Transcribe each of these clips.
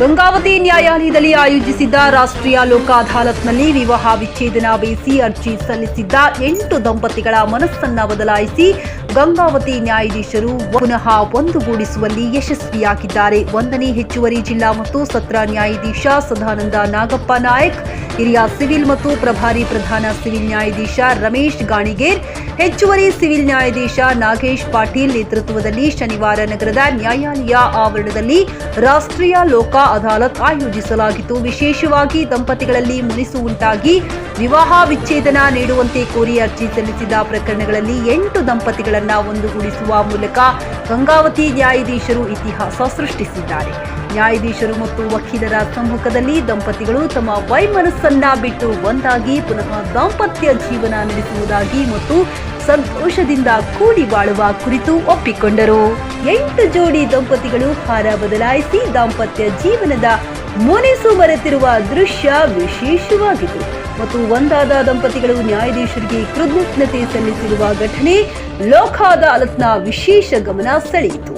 ಗಂಗಾವತಿ ನ್ಯಾಯಾಲಯದಲ್ಲಿ ಆಯೋಜಿಸಿದ್ದ ರಾಷ್ಟ್ರೀಯ ಲೋಕ ಅದಾಲತ್ನಲ್ಲಿ ವಿವಾಹ ವಿಚ್ಛೇದನ ಬಯಸಿ ಅರ್ಜಿ ಸಲ್ಲಿಸಿದ್ದ ಎಂಟು ದಂಪತಿಗಳ ಮನಸ್ಸನ್ನ ಬದಲಾಯಿಸಿ ಗಂಗಾವತಿ ನ್ಯಾಯಾಧೀಶರು ಪುನಃ ಒಂದುಗೂಡಿಸುವಲ್ಲಿ ಯಶಸ್ವಿಯಾಗಿದ್ದಾರೆ. ಒಂದನೇ ಹೆಚ್ಚುವರಿ ಜಿಲ್ಲಾ ಮತ್ತು ಸತ್ರ ನ್ಯಾಯಾಧೀಶ ಸದಾನಂದ ನಾಗಪ್ಪ ನಾಯಕ್, ಹಿರಿಯ ಸಿವಿಲ್ ಮತ್ತು ಪ್ರಭಾರಿ ಪ್ರಧಾನ ಸಿವಿಲ್ ನ್ಯಾಯಾಧೀಶ ರಮೇಶ್ ಗಾಣಿಗೇರ್ ಹೆಚ್ಚುವರಿ ಸಿವಿಲ್ ನ್ಯಾಯಾಧೀಶ ನಾಗೇಶ್ ಪಾಟೀಲ್ ನೇತೃತ್ವದಲ್ಲಿ ಶನಿವಾರ ನಗರದ ನ್ಯಾಯಾಲಯ ಆವರಣದಲ್ಲಿ ರಾಷ್ಟ್ರೀಯ ಲೋಕ ಅದಾಲತ್ ಆಯೋಜಿಸಲಾಗಿತ್ತು. ವಿಶೇಷವಾಗಿ ದಂಪತಿಗಳಲ್ಲಿ ಮುನಿಸು ಉಂಟಾಗಿ ವಿವಾಹ ವಿಚ್ಛೇದನ ನೀಡುವಂತೆ ಕೋರಿ ಅರ್ಜಿ ಸಲ್ಲಿಸಿದ ಪ್ರಕರಣಗಳಲ್ಲಿ ಎಂಟು ದಂಪತಿಗಳನ್ನ ಒಂದುಗೂಡಿಸುವ ಮೂಲಕ ಗಂಗಾವತಿ ನ್ಯಾಯಾಧೀಶರು ಇತಿಹಾಸ ಸೃಷ್ಟಿಸಿದ್ದಾರೆ. ನ್ಯಾಯಾಧೀಶರು ಮತ್ತು ವಕೀಲರ ಸಮ್ಮುಖದಲ್ಲಿ ದಂಪತಿಗಳು ತಮ್ಮ ವೈಮನಸ್ಸನ್ನ ಬಿಟ್ಟು ಒಂದಾಗಿ ಪುನಃ ದಾಂಪತ್ಯ ಜೀವನ ನಡೆಸುವುದಾಗಿ ಮತ್ತು ಸಂತೋಷದಿಂದ ಕೂಡಿ ಬಾಳುವ ಕುರಿತು ಒಪ್ಪಿಕೊಂಡರು. ಎಂಟು ಜೋಡಿ ದಂಪತಿಗಳು ಹಾರ ಬದಲಾಯಿಸಿ ದಾಂಪತ್ಯ ಜೀವನದ ಮೊನೆಸು ಬರೆತಿರುವ ದೃಶ್ಯ ವಿಶೇಷವಾಗಿತ್ತು. ಮತ್ತು ಒಂದಾದ ದಂಪತಿಗಳು ನ್ಯಾಯಾಧೀಶರಿಗೆ ಕೃತಜ್ಞತೆ ಸಲ್ಲಿಸಿರುವ ಘಟನೆ ಲೋಕ ಅದಾಲತ್ನ ವಿಶೇಷ ಗಮನ ಸೆಳೆಯಿತು.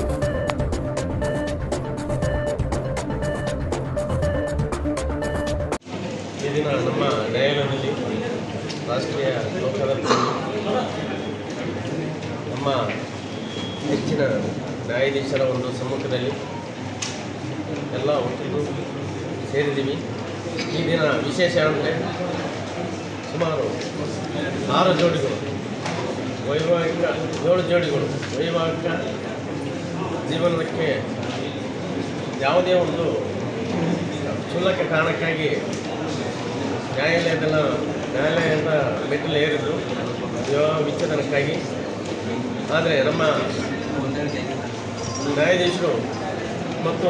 ನಮ್ಮ ನ್ಯಾಯಾಲಯದಲ್ಲಿ ರಾಷ್ಟ್ರೀಯ ಲೋಕಾದಾಲತ್ನಲ್ಲಿ ನಮ್ಮ ಹೆಚ್ಚಿನ ನ್ಯಾಯಾಧೀಶರ ಒಂದು ಸಮ್ಮುಖದಲ್ಲಿ ಎಲ್ಲ ಒಟ್ಟಿಗೂ ಸೇರಿದ್ದೀವಿ. ಈ ದಿನ ವಿಶೇಷ ಅಂದರೆ ಸುಮಾರು ಆರು ಜೋಡಿಗಳು, ವೈವಾಹಿಕ ಏಳು ಜೋಡಿಗಳು, ವೈವಾಹಿಕ ಜೀವನಕ್ಕೆ ಯಾವುದೇ ಒಂದು ಕ್ಷುಲ್ಲಕ ಕಾರಣಕ್ಕಾಗಿ ನ್ಯಾಯಾಲಯದಲ್ಲ ನ್ಯಾಯಾಲಯದ ಮೆಟ್ಟಿಲು ಏರಿದ್ರು ವಿಚ್ಛೇದನಕ್ಕಾಗಿ ಆದರೆ ನಮ್ಮ ನ್ಯಾಯಾಧೀಶರು ಮತ್ತು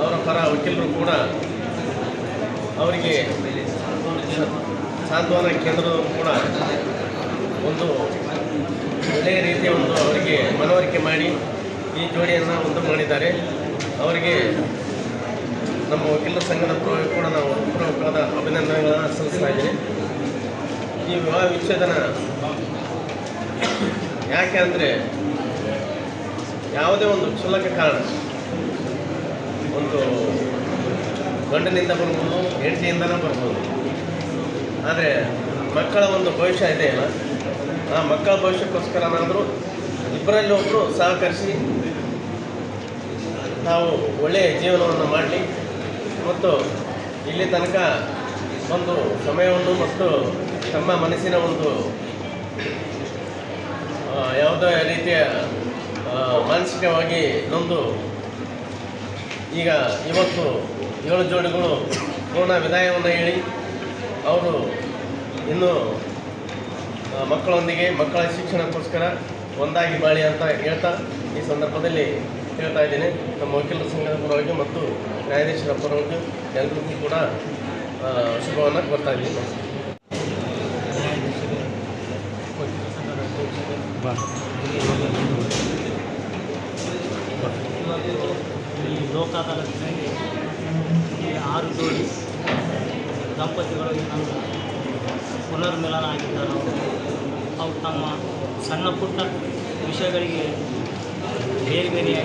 ಅವರ ಪರ ವಕೀಲರು ಕೂಡ ಅವರಿಗೆ ಸಾಂತ್ವನ ಕೇಂದ್ರದವರು ಕೂಡ ಒಂದು ಒಳ್ಳೆಯ ರೀತಿಯ ಒಂದು ಅವರಿಗೆ ಮನವರಿಕೆ ಮಾಡಿ ಈ ಜೋಡಿಯನ್ನು ಒಂದು ಮಾಡಿದ್ದಾರೆ. ಅವರಿಗೆ ನಮ್ಮ ವಕೀಲರ ಸಂಘದ ಕೂಡ ನಾವು ಪೂರ್ವಕವಾದ ಅಭಿನಂದನೆ ವಿವಾಹ ವಿಚ್ಛೇದನ. ಯಾಕೆ ಅಂದರೆ ಯಾವುದೇ ಒಂದು ಕ್ಷುಲ್ಲಕ ಕಾರಣ, ಒಂದು ಗಂಡನಿಂದ ಬರ್ಬೋದು, ಹೆಂಡತಿಯಿಂದನೂ ಬರ್ಬೋದು. ಆದರೆ ಮಕ್ಕಳ ಒಂದು ಭವಿಷ್ಯ ಇದೆಯಲ್ಲ ಆ ಮಕ್ಕಳ ಭವಿಷ್ಯಕ್ಕೋಸ್ಕರನಾದರೂ ಇಬ್ಬರಲ್ಲಿ ಒಬ್ಬರು ಸಹಕರಿಸಿ ನಾವು ಒಳ್ಳೆಯ ಜೀವನವನ್ನು ಮಾಡಲಿ. ಮತ್ತು ಇಲ್ಲಿ ತನಕ ಒಂದು ಸಮಯವನ್ನು ಮತ್ತು ತಮ್ಮ ಮನಸ್ಸಿನ ಒಂದು ಯಾವುದೇ ರೀತಿಯ ಮಾನಸಿಕವಾಗಿ ನೊಂದು. ಈಗ ಇವತ್ತು ಏಳು ಜೋಡಿಗಳು ಪೂರ್ಣ ವಿದಾಯವನ್ನು ಹೇಳಿ, ಅವರು ಇನ್ನೂ ಮಕ್ಕಳೊಂದಿಗೆ ಮಕ್ಕಳ ಶಿಕ್ಷಣಕ್ಕೋಸ್ಕರ ಒಂದಾಗಿ ಬಾಳಿ ಅಂತ ಹೇಳ್ತಾ, ಈ ಸಂದರ್ಭದಲ್ಲಿ ಹೇಳ್ತಾ ಇದ್ದೀನಿ. ನಮ್ಮ ವಕೀಲರ ಸಂಘದ ಪರವಾಗಿ ಮತ್ತು ನ್ಯಾಯಾಧೀಶರ ಪರವಾಗಿ ಎಲ್ಲರಿಗೂ ಕೂಡ ಶುಭವನ್ನು ಕೊಡ್ತಾ ಇದ್ದೀನಿ. ಈ ಲೋಕ ಅದಾಲತ್ನಲ್ಲಿ ಈ ಆರು ಜೋಡಿ ದಂಪತಿಗಳು ಪುನರ್ಮಿಲನ ಆಗಿದ್ದಾರೆ ಅವರು ತಮ್ಮ ಸಣ್ಣ ಪುಟ್ಟ ವಿಷಯಗಳಿಗೆ रेलवे ने